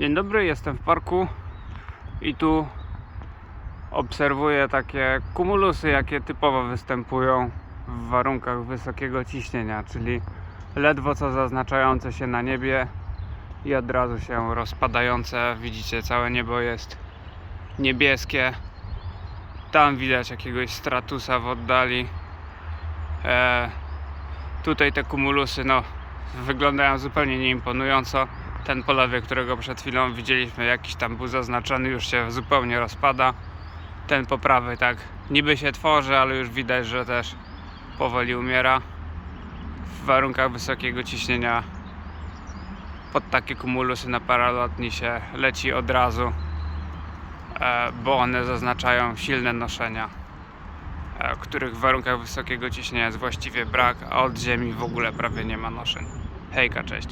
Dzień dobry, jestem w parku i tu obserwuję takie kumulusy, jakie typowo występują w warunkach wysokiego ciśnienia, czyli ledwo co zaznaczające się na niebie i od razu się rozpadające. Widzicie, całe niebo jest niebieskie. Tam widać jakiegoś stratusa w oddali. E, tutaj te kumulusy, no, wyglądają zupełnie nieimponująco. Ten po lewej, którego przed chwilą widzieliśmy, jakiś tam był zaznaczony, już się zupełnie rozpada. Ten po prawej tak niby się tworzy, ale już widać, że też powoli umiera. W warunkach wysokiego ciśnienia pod takie kumulusy na paralotni się leci od razu, e, bo one zaznaczają silne noszenia, e, których w warunkach wysokiego ciśnienia jest właściwie brak, a od ziemi w ogóle prawie nie ma noszeń. Hejka, cześć.